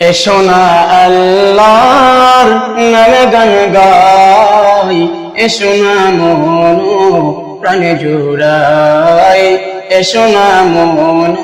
এসো না আল্লাহর নামে গান গাই এসো না মন প্রাণে জোড়াই এসো না মন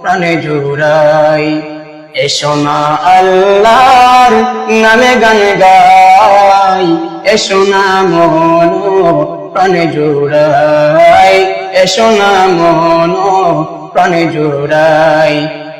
প্রাণে জোড়াই এসো না আল্লাহর নামে গান গাই এসো মন প্রাণে জোড়াই এসো মন প্রাণে জোড়াই।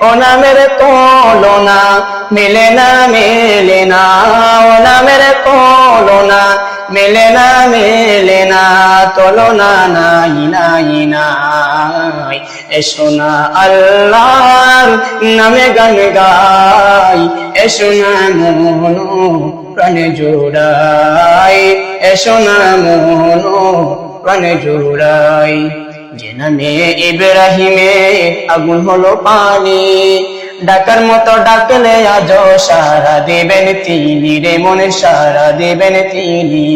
ও নামের কলনা মিলে না, মেলে না। ও নামের কলনা মেলে না মেলে না। তলনা নাই নাই নাই। এসো না আল্লাহর নামে গান গাই, এসো না মন প্রাণে জোড়াই, এসো না মন প্রাণে জোড়াই। যে ইব্রাহিমে আগুন হলো পানি। ডাকার মতো ডাকলে আজ সারা দেবেন তিনি রে মনে সারা দেবেন তিনি।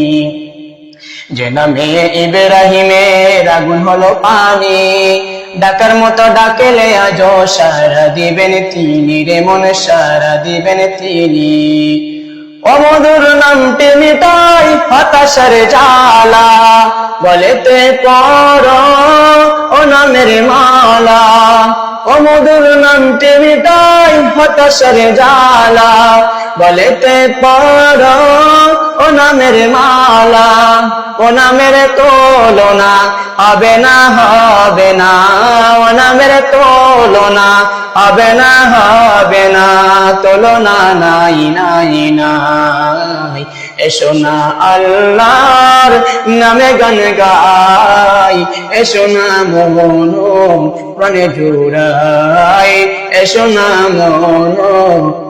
যে নামে ইব্রাহিমের আগুন হলো পানি। ডাকার মতো ডাকলে আজ সারা দিবেন তিনি রে মনে সারা দিবেন তিনি। অমধুর নামটি মিটাই হতাশার জালা বলেতে পর ও নামের মালা। অমধুর নামটি মিটাই হতাশার জালা বলেতে পর নামের মালা, ও নামের তোলনা, হবে না হবে না, ও নামের তোলনা, হবে না হবে না, তোলনা নাই নাই নাই। এসো না আল্লাহর নামে গান গাই, এসো না মন প্রাণে জোড়াই, এসো না মন